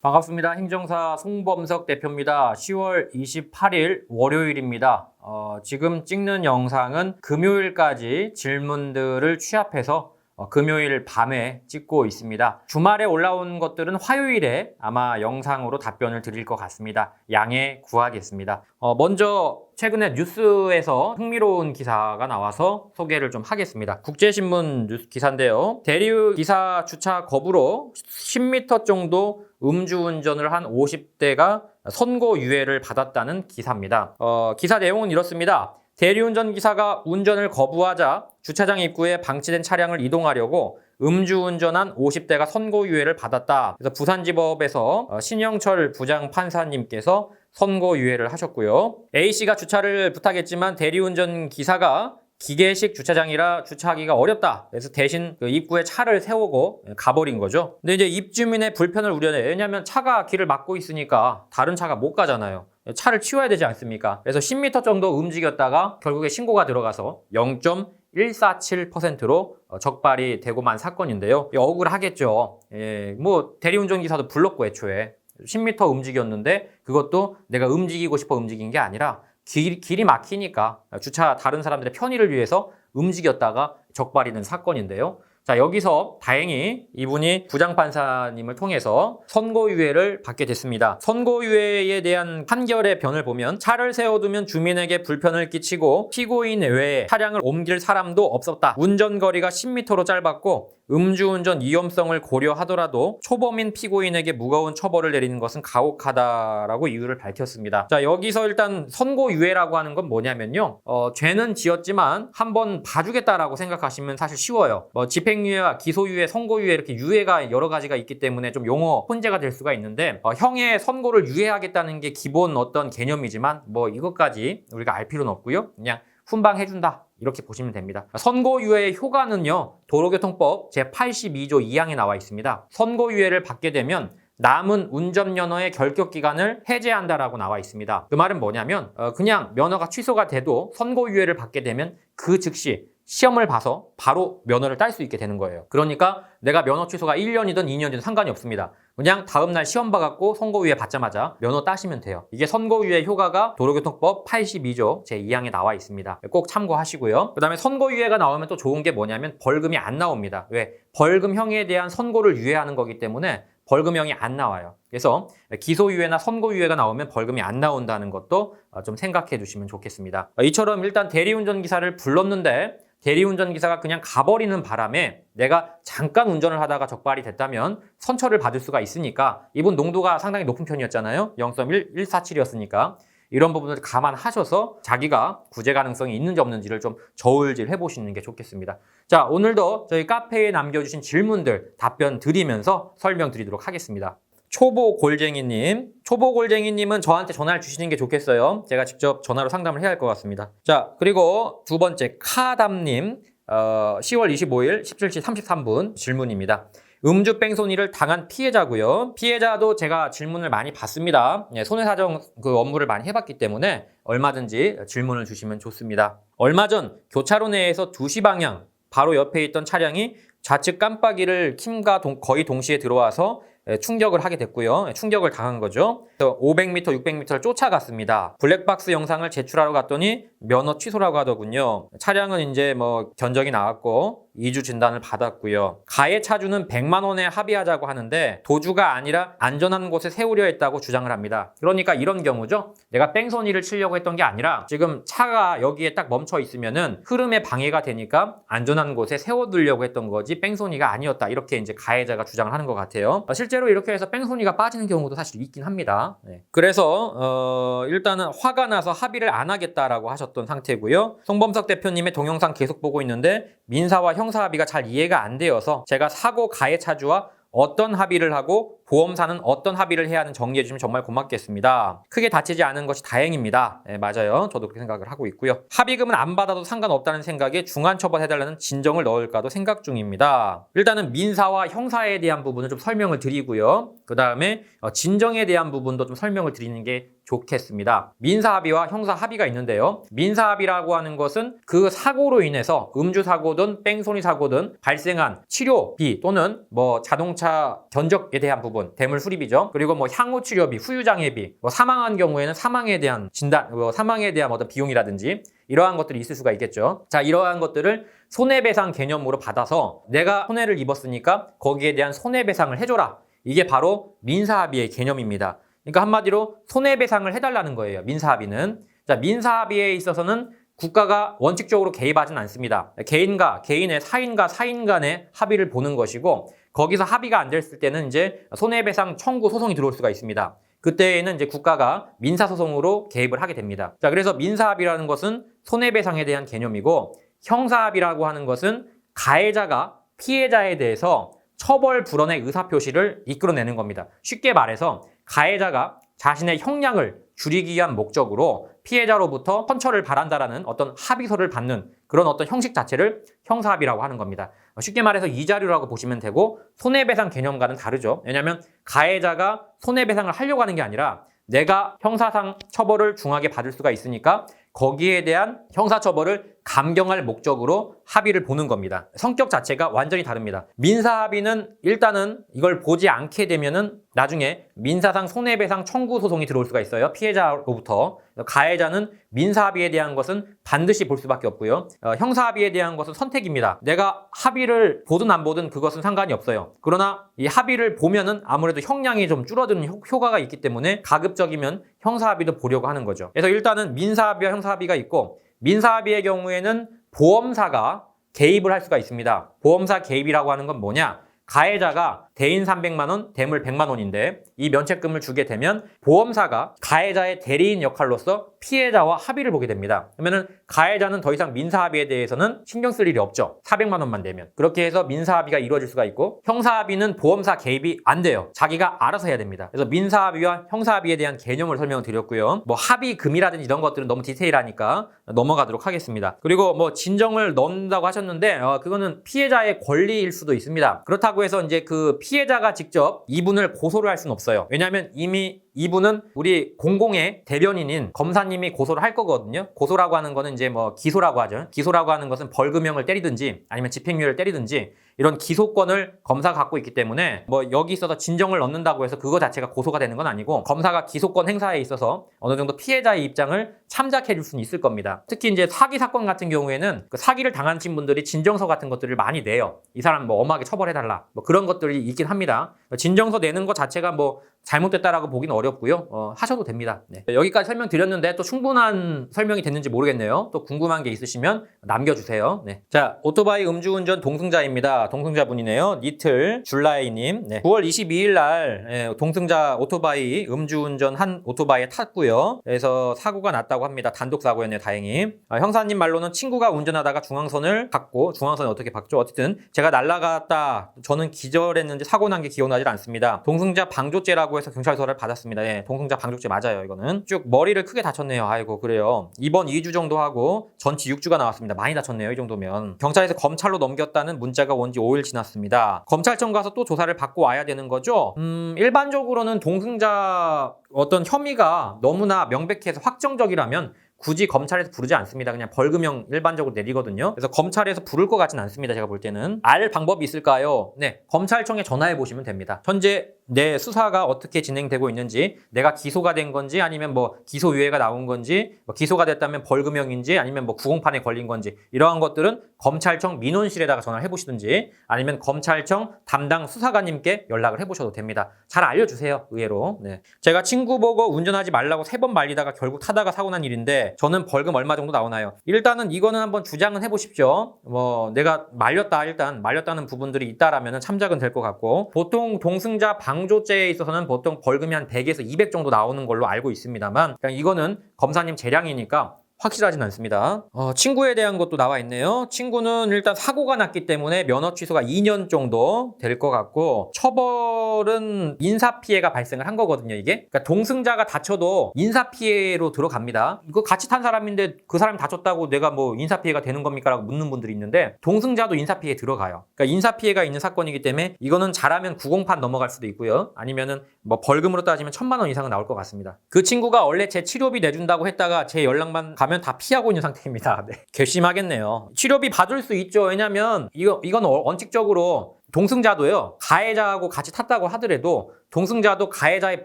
반갑습니다. 행정사 송범석 대표입니다. 10월 28일 월요일입니다. 어, 지금 찍는 영상은 금요일까지 질문들을 취합해서 어, 금요일 밤에 찍고 있습니다. 주말에 올라온 것들은 화요일에 아마 영상으로 답변을 드릴 것 같습니다. 양해 구하겠습니다. 어, 먼저 최근에 뉴스에서 흥미로운 기사가 나와서 소개를 좀 하겠습니다. 국제신문 뉴스 기사인데요. 대리 기사 주차 거부로 10m 정도 음주운전을 한 50대가 선고 유예를 받았다는 기사입니다. 어, 기사 내용은 이렇습니다. 대리운전 기사가 운전을 거부하자 주차장 입구에 방치된 차량을 이동하려고 음주운전한 50대가 선고유예를 받았다. 그래서 부산지법에서 어, 신영철 부장 판사님께서 선고유예를 하셨고요. A씨가 주차를 부탁했지만 대리운전 기사가 기계식 주차장이라 주차하기가 어렵다. 그래서 대신 그 입구에 차를 세우고 가버린 거죠. 근데 이제 입주민의 불편을 우려내. 왜냐하면 차가 길을 막고 있으니까 다른 차가 못 가잖아요. 차를 치워야 되지 않습니까? 그래서 10m 정도 움직였다가 결국에 신고가 들어가서 0.147%로 어, 적발이 되고 만 사건인데요. 억울하겠죠. 예, 뭐 대리운전 기사도 불렀고 애초에 10m 움직였는데 그것도 내가 움직이고 싶어 움직인 게 아니라 길, 길이 막히니까 주차 다른 사람들의 편의를 위해서 움직였다가 적발이 된 사건인데요. 자, 여기서 다행히 이분이 부장판사님을 통해서 선고유예를 받게 됐습니다. 선고유예에 대한 판결의 변을 보면 차를 세워두면 주민에게 불편을 끼치고 피고인 외에 차량을 옮길 사람도 없었다. 운전거리가 10m로 짧았고 음주운전 위험성을 고려하더라도 초범인 피고인에게 무거운 처벌을 내리는 것은 가혹하다라고 이유를 밝혔습니다. 자, 여기서 일단 선고유예라고 하는 건 뭐냐면요. 어, 죄는 지었지만 한번 봐주겠다라고 생각하시면 사실 쉬워요. 뭐 집행유예와 기소유예, 선고유예 이렇게 유예가 여러 가지가 있기 때문에 좀 용어 혼재가 될 수가 있는데 어, 형의 선고를 유예하겠다는 게 기본 어떤 개념이지만 뭐 이것까지 우리가 알 필요는 없고요. 그냥 훈방해준다. 이렇게 보시면 됩니다. 선고유예의 효과는요, 도로교통법 제82조 2항에 나와 있습니다. 선고유예를 받게 되면 남은 운전면허의 결격기간을 해제한다라고 나와 있습니다. 그 말은 뭐냐면, 어, 그냥 면허가 취소가 돼도 선고유예를 받게 되면 그 즉시 시험을 봐서 바로 면허를 딸 수 있게 되는 거예요. 그러니까 내가 면허 취소가 1년이든 2년이든 상관이 없습니다. 그냥 다음날 시험 봐갖고 선고유예 받자마자 면허 따시면 돼요. 이게 선고유예 효과가 도로교통법 82조 제2항에 나와 있습니다. 꼭 참고하시고요. 그 다음에 선고유예가 나오면 또 좋은 게 뭐냐면 벌금이 안 나옵니다. 왜? 벌금형에 대한 선고를 유예하는 거기 때문에 벌금형이 안 나와요. 그래서 기소유예나 선고유예가 나오면 벌금이 안 나온다는 것도 좀 생각해 주시면 좋겠습니다. 이처럼 일단 대리운전 기사를 불렀는데 대리운전 기사가 그냥 가버리는 바람에 내가 잠깐 운전을 하다가 적발이 됐다면 선처를 받을 수가 있으니까 이분 농도가 상당히 높은 편이었잖아요. 0.147이었으니까 이런 부분을 감안하셔서 자기가 구제 가능성이 있는지 없는지를 좀 저울질 해보시는 게 좋겠습니다. 자, 오늘도 저희 카페에 남겨주신 질문들 답변 드리면서 설명드리도록 하겠습니다. 초보 골쟁이님, 초보 골쟁이님은 저한테 전화를 주시는 게 좋겠어요. 제가 직접 전화로 상담을 해야 할 것 같습니다. 자, 그리고 두 번째 카담님, 어, 10월 25일 17시 33분 질문입니다. 음주 뺑소니를 당한 피해자고요. 피해자도 제가 질문을 많이 받습니다. 예, 손해사정 그 업무를 많이 해봤기 때문에 얼마든지 질문을 주시면 좋습니다. 얼마 전 교차로 내에서 2시 방향 바로 옆에 있던 차량이 좌측 깜빡이를 킴과 동, 거의 동시에 들어와서 예, 충격을 하게 됐고요. 예, 충격을 당한 거죠. 500m, 600m를 쫓아갔습니다. 블랙박스 영상을 제출하러 갔더니 면허 취소라고 하더군요. 차량은 이제 뭐 견적이 나왔고 2주 진단을 받았고요. 가해 차주는 100만 원에 합의하자고 하는데 도주가 아니라 안전한 곳에 세우려 했다고 주장을 합니다. 그러니까 이런 경우죠. 내가 뺑소니를 치려고 했던 게 아니라 지금 차가 여기에 딱 멈춰 있으면은 흐름에 방해가 되니까 안전한 곳에 세워두려고 했던 거지 뺑소니가 아니었다. 이렇게 이제 가해자가 주장을 하는 것 같아요. 실제로 이렇게 해서 뺑소니가 빠지는 경우도 사실 있긴 합니다. 네. 그래서 어, 일단은 화가 나서 합의를 안 하겠다라고 하셨 던 상태고요. 송범석 대표님의 동영상 계속 보고 있는데 민사와 형사 합의가 잘 이해가 안 되어서 제가 사고 가해 차주와 어떤 합의를 하고 보험사는 어떤 합의를 해야 하는 정리해 주시면 정말 고맙겠습니다. 크게 다치지 않은 것이 다행입니다. 네, 맞아요. 저도 그렇게 생각을 하고 있고요. 합의금은 안 받아도 상관없다는 생각에 중한 처벌 해달라는 진정을 넣을까도 생각 중입니다. 일단은 민사와 형사에 대한 부분을 좀 설명을 드리고요. 그 다음에 진정에 대한 부분도 좀 설명을 드리는 게 좋겠습니다. 민사 합의와 형사 합의가 있는데요. 민사 합의라고 하는 것은 그 사고로 인해서 음주 사고든 뺑소니 사고든 발생한 치료비 또는 뭐 자동차 견적에 대한 부분 부분, 대물 수리비죠. 그리고 뭐 향후 치료비, 후유장애비, 뭐 사망한 경우에는 사망에 대한 진단, 뭐 사망에 대한 어떤 비용이라든지 이러한 것들이 있을 수가 있겠죠. 자, 이러한 것들을 손해배상 개념으로 받아서 내가 손해를 입었으니까 거기에 대한 손해배상을 해줘라. 이게 바로 민사합의의 개념입니다. 그러니까 한마디로 손해배상을 해달라는 거예요. 민사합의는. 자, 민사합의에 있어서는 국가가 원칙적으로 개입하진 않습니다. 개인과 개인의 사인과 사인 간의 합의를 보는 것이고 거기서 합의가 안 됐을 때는 이제 손해배상 청구 소송이 들어올 수가 있습니다. 그때에는 이제 국가가 민사소송으로 개입을 하게 됩니다. 자, 그래서 민사합의라는 것은 손해배상에 대한 개념이고 형사합의라고 하는 것은 가해자가 피해자에 대해서 처벌 불원의 의사표시를 이끌어내는 겁니다. 쉽게 말해서 가해자가 자신의 형량을 줄이기 위한 목적으로 피해자로부터 선처를 바란다라는 어떤 합의서를 받는 그런 어떤 형식 자체를 형사합의라고 하는 겁니다. 쉽게 말해서 이자료라고 보시면 되고 손해배상 개념과는 다르죠. 왜냐하면 가해자가 손해배상을 하려고 하는 게 아니라 내가 형사상 처벌을 중하게 받을 수가 있으니까 거기에 대한 형사처벌을 감경할 목적으로 합의를 보는 겁니다. 성격 자체가 완전히 다릅니다. 민사 합의는 일단은 이걸 보지 않게 되면은 나중에 민사상 손해배상 청구 소송이 들어올 수가 있어요. 피해자로부터. 가해자는 민사 합의에 대한 것은 반드시 볼 수밖에 없고요. 어, 형사 합의에 대한 것은 선택입니다. 내가 합의를 보든 안 보든 그것은 상관이 없어요. 그러나 이 합의를 보면은 아무래도 형량이 좀 줄어드는 효, 효과가 있기 때문에 가급적이면 형사 합의도 보려고 하는 거죠. 그래서 일단은 민사 합의와 형사 합의가 있고 민사합의의 경우에는 보험사가 개입을 할 수가 있습니다. 보험사 개입이라고 하는 건 뭐냐? 가해자가 대인 300만 원, 대물 100만 원인데 이 면책금을 주게 되면 보험사가 가해자의 대리인 역할로서 피해자와 합의를 보게 됩니다. 그러면은 가해자는 더 이상 민사 합의에 대해서는 신경 쓸 일이 없죠. 400만 원만 되면. 그렇게 해서 민사 합의가 이루어질 수가 있고 형사 합의는 보험사 개입이 안 돼요. 자기가 알아서 해야 됩니다. 그래서 민사 합의와 형사 합의에 대한 개념을 설명을 드렸고요. 뭐 합의금이라든지 이런 것들은 너무 디테일하니까 넘어가도록 하겠습니다. 그리고 뭐 진정을 넣는다고 하셨는데 어, 그거는 피해자의 권리일 수도 있습니다. 그렇다고 해서 이제 그 피해자가 직접 이분을 고소를 할 수는 없어요. 왜냐하면 이미 이분은 우리 공공의 대변인인 검사님이 고소를 할 거거든요. 고소라고 하는 거는 이제 뭐 기소라고 하죠. 기소라고 하는 것은 벌금형을 때리든지 아니면 집행유예를 때리든지 이런 기소권을 검사가 갖고 있기 때문에 뭐 여기 있어서 진정을 넣는다고 해서 그거 자체가 고소가 되는 건 아니고 검사가 기소권 행사에 있어서 어느 정도 피해자의 입장을 참작해 줄 수는 있을 겁니다. 특히 이제 사기 사건 같은 경우에는 그 사기를 당하신 분들이 진정서 같은 것들을 많이 내요. 이 사람 뭐 엄하게 처벌해 달라. 뭐 그런 것들이 있긴 합니다. 진정서 내는 것 자체가 뭐 잘못됐다라고 보기는 어렵고요. 어, 하셔도 됩니다. 네. 여기까지 설명드렸는데 또 충분한 설명이 됐는지 모르겠네요. 또 궁금한 게 있으시면 남겨주세요. 네. 자, 오토바이 음주운전 동승자입니다. 동승자분이네요. 니틀 줄라이님. 네. 9월 22일 날 예, 동승자 오토바이 음주운전 한 오토바이에 탔고요. 그래서 사고가 났다고 합니다. 단독 사고였네요. 다행히. 아, 형사님 말로는 친구가 운전하다가 중앙선을 받고 중앙선을 어떻게 받죠? 어쨌든 제가 날라갔다. 저는 기절했는지 사고 난 게 기억나질 않습니다. 동승자 방조죄라고 해서 경찰서를 받았습니다. 예, 동승자 방조죄 맞아요. 이거는 쭉 머리를 크게 다쳤네요. 아이고 그래요. 이번 2주 정도 하고 전치 6주가 나왔습니다. 많이 다쳤네요. 이 정도면 경찰에서 검찰로 넘겼다는 문자가 온지 5일 지났습니다. 검찰청 가서 또 조사를 받고 와야 되는 거죠. 음, 일반적으로는 동승자 어떤 혐의가 너무나 명백해서 확정적이라면 굳이 검찰에서 부르지 않습니다. 그냥 벌금형 일반적으로 내리거든요. 그래서 검찰에서 부를 것 같진 않습니다. 제가 볼 때는. 알 방법이 있을까요? 네. 검찰청에 전화해 보시면 됩니다. 현재 내 수사가 어떻게 진행되고 있는지, 내가 기소가 된 건지, 아니면 뭐 기소유예가 나온 건지, 뭐 기소가 됐다면 벌금형인지, 아니면 뭐 구공판에 걸린 건지, 이러한 것들은 검찰청 민원실에다가 전화를 해보시든지, 아니면 검찰청 담당 수사관님께 연락을 해보셔도 됩니다. 잘 알려주세요. 의외로. 네. 제가 친구 보고 운전하지 말라고 세 번 말리다가 결국 타다가 사고 난 일인데, 저는 벌금 얼마 정도 나오나요? 일단은 이거는 한번 주장은 해보십시오. 뭐 내가 말렸다 일단 말렸다는 부분들이 있다라면 참작은 될 것 같고 보통 동승자 방 조죄에 있어서는 보통 벌금이 한 100에서 200 정도 나오는 걸로 알고 있습니다만 그냥 이거는 검사님 재량이니까 확실하진 않습니다. 어, 친구에 대한 것도 나와 있네요. 친구는 일단 사고가 났기 때문에 면허 취소가 2년 정도 될 것 같고 처벌은 인사 피해가 발생을 한 거거든요. 이게 그러니까 동승자가 다쳐도 인사 피해로 들어갑니다. 이거 같이 탄 사람인데 그 사람이 다쳤다고 내가 뭐 인사 피해가 되는 겁니까라고 묻는 분들이 있는데 동승자도 인사 피해 들어가요. 그러니까 인사 피해가 있는 사건이기 때문에 이거는 잘하면 구공판 넘어갈 수도 있고요. 아니면은 뭐 벌금으로 따지면 천만 원 이상은 나올 것 같습니다. 그 친구가 원래 제 치료비 내준다고 했다가 제 연락만 가면 가면 다 피하고 있는 상태입니다. 네. 괘씸하겠네요. 치료비 받을 수 있죠. 왜냐면 이거 이건 어- 원칙적으로 동승자도요 가해자하고 같이 탔다고 하더라도 동승자도 가해자의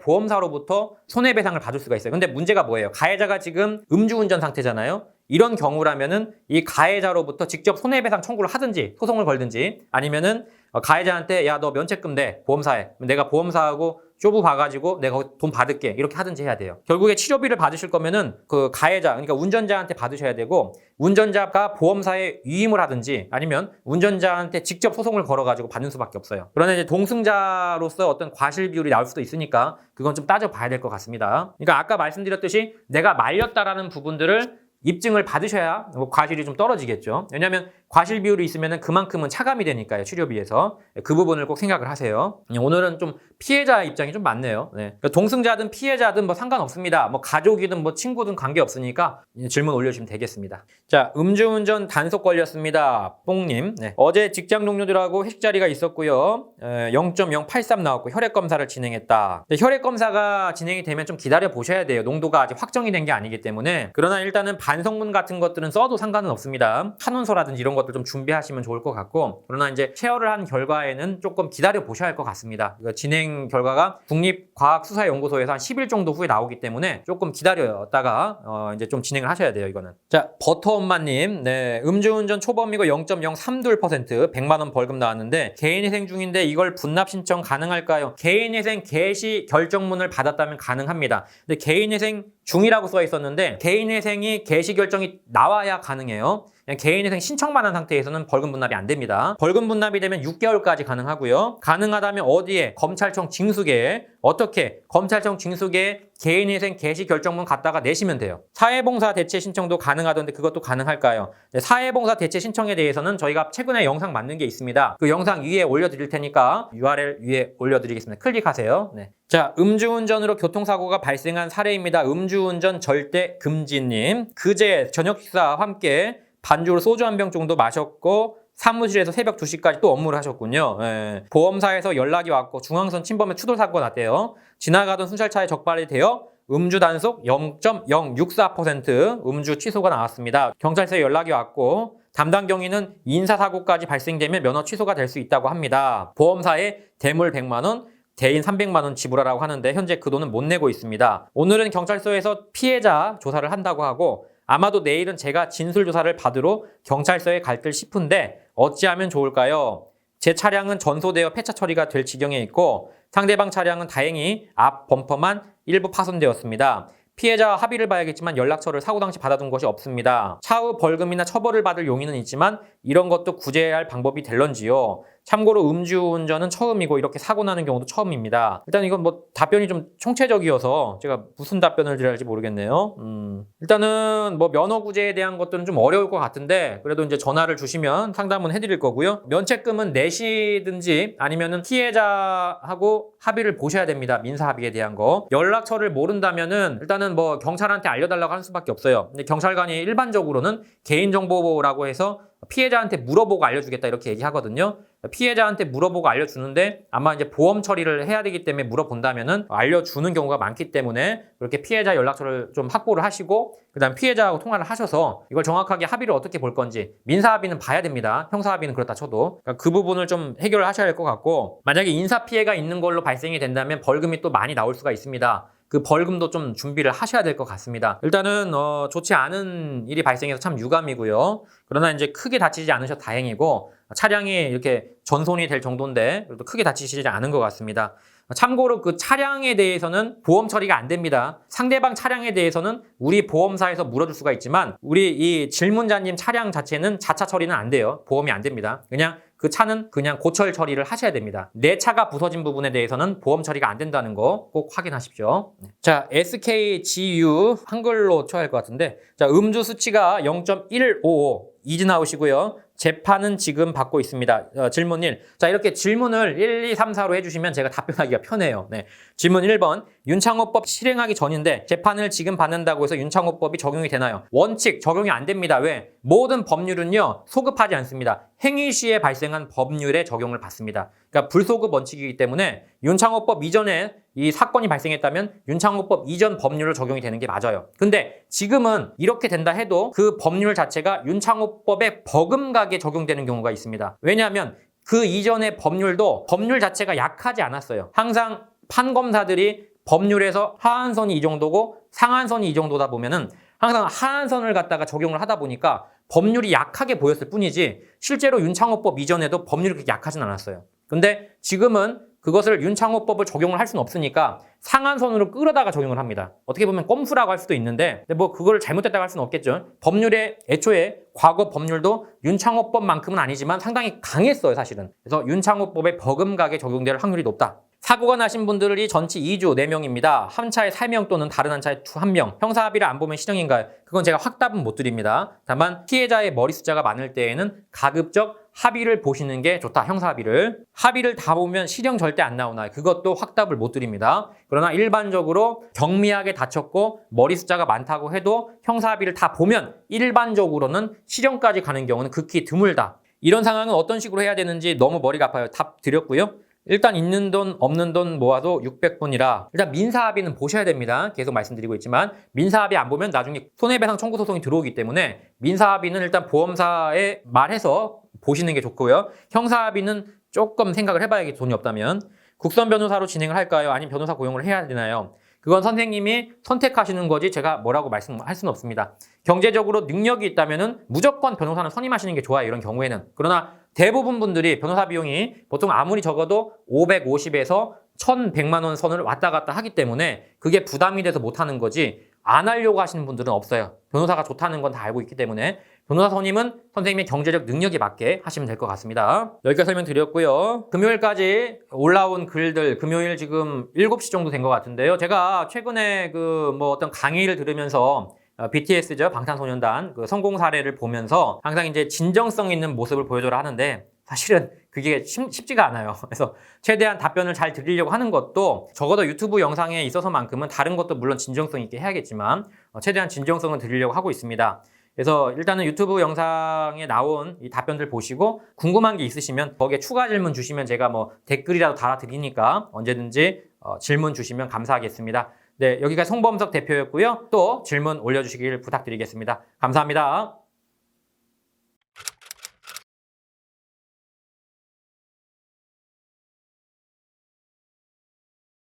보험사로부터 손해배상을 받을 수가 있어요. 근데 문제가 뭐예요? 가해자가 지금 음주운전 상태잖아요. 이런 경우라면은 이 가해자로부터 직접 손해배상 청구를 하든지 소송을 걸든지 아니면은 어, 가해자한테 야 너 면책금 내 보험사에 내가 보험사하고 쇼부 봐가지고 내가 돈 받을게 이렇게 하든지 해야 돼요. 결국에 치료비를 받으실 거면은 그 가해자 그러니까 운전자한테 받으셔야 되고 운전자가 보험사에 위임을 하든지 아니면 운전자한테 직접 소송을 걸어가지고 받는 수밖에 없어요. 그러나 이제 동승자로서 어떤 과실 비율이 나올 수도 있으니까 그건 좀 따져봐야 될 것 같습니다. 그러니까 아까 말씀드렸듯이 내가 말렸다라는 부분들을 입증을 받으셔야 뭐 과실이 좀 떨어지겠죠. 왜냐하면 과실 비율이 있으면 그만큼은 차감이 되니까요. 치료비에서. 그 부분을 꼭 생각을 하세요. 오늘은 좀 피해자 입장이 좀 많네요. 네. 그러니까 동승자든 피해자든 뭐 상관없습니다. 뭐 가족이든 뭐 친구든 관계없으니까 질문 올려주시면 되겠습니다. 자, 음주운전 단속 걸렸습니다. 뽕님. 네. 어제 직장 동료들하고 회식 자리가 있었고요. 에, 0.083 나왔고 혈액 검사를 진행했다. 혈액 검사가 진행이 되면 좀 기다려 보셔야 돼요. 농도가 아직 확정이 된 게 아니기 때문에. 그러나 일단은 반성문 같은 것들은 써도 상관은 없습니다. 탄원서라든지 이런 것 들좀 준비하시면 좋을 것 같고. 그러나 이제 체열을 한 결과에는 조금 기다려 보셔야 할 것 같습니다. 진행 결과가 국립과학수사연구소에서 한 10일 정도 후에 나오기 때문에 조금 기다렸다가 어 이제 좀 진행을 하셔야 돼요. 이거는. 자, 버터 엄마님, 네, 음주운전 초범이고 0.032% 100만 원 벌금 나왔는데 개인회생 중인데 이걸 분납 신청 가능할까요? 개인회생 개시 결정문을 받았다면 가능합니다. 근데 개인회생 중이라고 써 있었는데 개인회생이 개시 결정이 나와야 가능해요. 개인회생 신청만 한 상태에서는 벌금 분납이 안 됩니다. 벌금 분납이 되면 6개월까지 가능하고요. 가능하다면 어디에? 검찰청 징수계에 어떻게? 검찰청 징수계에 개인회생 개시 결정문 갖다가 내시면 돼요. 사회봉사 대체 신청도 가능하던데 그것도 가능할까요? 네, 사회봉사 대체 신청에 대해서는 저희가 최근에 영상 만든 게 있습니다. 그 영상 위에 올려드릴 테니까 URL 위에 올려드리겠습니다. 클릭하세요. 네. 자, 음주운전으로 교통사고가 발생한 사례입니다. 음주운전 절대 금지님. 그제 저녁 식사와 함께 반주로 소주 한 병 정도 마셨고 사무실에서 새벽 2시까지 또 업무를 하셨군요. 예. 보험사에서 연락이 왔고 중앙선 침범에 추돌 사고가 났대요. 지나가던 순찰차에 적발이 되어 음주 단속 0.064% 음주 취소가 나왔습니다. 경찰서에 연락이 왔고 담당 경위는 인사사고까지 발생되면 면허 취소가 될 수 있다고 합니다. 보험사에 대물 100만 원, 대인 300만 원 지불하라고 하는데 현재 그 돈은 못 내고 있습니다. 오늘은 경찰서에서 피해자 조사를 한다고 하고 아마도 내일은 제가 진술 조사를 받으러 경찰서에 갈 듯 싶은데 어찌하면 좋을까요? 제 차량은 전소되어 폐차 처리가 될 지경에 있고 상대방 차량은 다행히 앞 범퍼만 일부 파손되었습니다. 피해자와 합의를 봐야겠지만 연락처를 사고 당시 받아둔 것이 없습니다. 차후 벌금이나 처벌을 받을 용의는 있지만 이런 것도 구제할 방법이 될런지요. 참고로 음주운전은 처음이고 이렇게 사고 나는 경우도 처음입니다. 일단 이건 뭐 답변이 좀 총체적이어서 제가 무슨 답변을 드려야 할지 모르겠네요. 음, 일단은 뭐 면허 구제에 대한 것들은 좀 어려울 것 같은데 그래도 이제 전화를 주시면 상담은 해드릴 거고요. 면책금은 내시든지 아니면은 피해자하고 합의를 보셔야 됩니다. 민사 합의에 대한 거. 연락처를 모른다면은 일단은 뭐 경찰한테 알려달라고 하는 수밖에 없어요. 근데 경찰관이 일반적으로는 개인정보라고 해서 피해자한테 물어보고 알려주겠다 이렇게 얘기하거든요. 피해자한테 물어보고 알려주는데 아마 이제 보험 처리를 해야 되기 때문에 물어본다면은 알려주는 경우가 많기 때문에 그렇게 피해자 연락처를 좀 확보를 하시고 그다음 피해자하고 통화를 하셔서 이걸 정확하게 합의를 어떻게 볼 건지 민사 합의는 봐야 됩니다. 형사 합의는 그렇다 쳐도 그러니까 그 부분을 좀 해결을 하셔야 할 것 같고 만약에 인사 피해가 있는 걸로 발생이 된다면 벌금이 또 많이 나올 수가 있습니다. 그 벌금도 좀 준비를 하셔야 될 것 같습니다. 일단은 어, 좋지 않은 일이 발생해서 참 유감이고요. 그러나 이제 크게 다치지 않으셔도 다행이고 차량이 이렇게 전손이 될 정도인데 그래도 크게 다치시지 않은 것 같습니다. 참고로 그 차량에 대해서는 보험 처리가 안 됩니다. 상대방 차량에 대해서는 우리 보험사에서 물어줄 수가 있지만 우리 이 질문자님 차량 자체는 자차 처리는 안 돼요. 보험이 안 됩니다. 그냥 그 차는 그냥 고철 처리를 하셔야 됩니다. 내 차가 부서진 부분에 대해서는 보험 처리가 안 된다는 거 꼭 확인하십시오. 자, SKGU 한글로 쳐야 할 것 같은데 자, 음주 수치가 0.155 이지 나오시고요. 재판은 지금 받고 있습니다. 어, 질문 1. 자, 이렇게 질문을 1, 2, 3, 4로 해주시면 제가 답변하기가 편해요. 네. 질문 1번. 윤창호법 실행하기 전인데 재판을 지금 받는다고 해서 윤창호법이 적용이 되나요? 원칙 적용이 안 됩니다. 왜? 모든 법률은요, 소급하지 않습니다. 행위 시에 발생한 법률에 적용을 받습니다. 그러니까 불소급 원칙이기 때문에 윤창호법 이전에 이 사건이 발생했다면 윤창호법 이전 법률로 적용이 되는 게 맞아요. 근데 지금은 이렇게 된다 해도 그 법률 자체가 윤창호법에 버금가게 적용되는 경우가 있습니다. 왜냐하면 그 이전의 법률도 법률 자체가 약하지 않았어요. 항상 판검사들이 법률에서 하한선이 이 정도고 상한선이 이 정도다 보면은 항상 하한선을 갖다가 적용을 하다 보니까 법률이 약하게 보였을 뿐이지 실제로 윤창호법 이전에도 법률이 그렇게 약하진 않았어요. 근데 지금은 그것을 윤창호법을 적용을 할 수는 없으니까 상한선으로 끌어다가 적용을 합니다. 어떻게 보면 꼼수라고 할 수도 있는데 뭐 그걸 잘못됐다고 할 수는 없겠죠. 법률의 애초에 과거 법률도 윤창호법만큼은 아니지만 상당히 강했어요, 사실은. 그래서 윤창호법에 버금가게 적용될 확률이 높다. 사고가 나신 분들이 전치 2주 4명입니다. 한 차에 3명 또는 다른 한 차에 1명. 형사합의를 안 보면 실형인가요? 그건 제가 확답은 못 드립니다. 다만 피해자의 머리 숫자가 많을 때에는 가급적 합의를 보시는 게 좋다. 형사 합의를. 합의를 다 보면 실형 절대 안 나오나요? 그것도 확답을 못 드립니다. 그러나 일반적으로 경미하게 다쳤고 머리 숫자가 많다고 해도 형사 합의를 다 보면 일반적으로는 실형까지 가는 경우는 극히 드물다. 이런 상황은 어떤 식으로 해야 되는지 너무 머리가 아파요. 답 드렸고요. 일단 있는 돈 없는 돈 모아도 600분이라 일단 민사합의는 보셔야 됩니다. 계속 말씀드리고 있지만 민사합의 안 보면 나중에 손해배상 청구 소송이 들어오기 때문에 민사합의는 일단 보험사에 말해서 보시는 게 좋고요. 형사합의는 조금 생각을 해봐야겠 돈이 없다면 국선 변호사로 진행을 할까요? 아니면 변호사 고용을 해야 되나요? 그건 선생님이 선택하시는 거지 제가 뭐라고 말씀할 수는 없습니다. 경제적으로 능력이 있다면은 무조건 변호사는 선임하시는 게 좋아요. 이런 경우에는. 그러나 대부분 분들이 변호사 비용이 보통 아무리 적어도 550에서 1100만 원 선을 왔다 갔다 하기 때문에 그게 부담이 돼서 못 하는 거지 안 하려고 하시는 분들은 없어요. 변호사가 좋다는 건 다 알고 있기 때문에 변호사 선임은 선생님의 경제적 능력에 맞게 하시면 될 것 같습니다. 여기까지 설명드렸고요. 금요일까지 올라온 글들 금요일 지금 7시 정도 된 것 같은데요. 제가 최근에 그 뭐 어떤 강의를 들으면서 어, BTS죠 방탄소년단 그 성공 사례를 보면서 항상 이제 진정성 있는 모습을 보여줘라 하는데 사실은 그게 쉽, 쉽지가 않아요. 그래서 최대한 답변을 잘 드리려고 하는 것도 적어도 유튜브 영상에 있어서만큼은 다른 것도 물론 진정성 있게 해야겠지만 어, 최대한 진정성을 드리려고 하고 있습니다. 그래서 일단은 유튜브 영상에 나온 이 답변들 보시고 궁금한 게 있으시면 거기에 추가 질문 주시면 제가 뭐 댓글이라도 달아드리니까 언제든지 어, 질문 주시면 감사하겠습니다. 네, 여기가 송범석 대표였고요. 또 질문 올려주시길 부탁드리겠습니다. 감사합니다.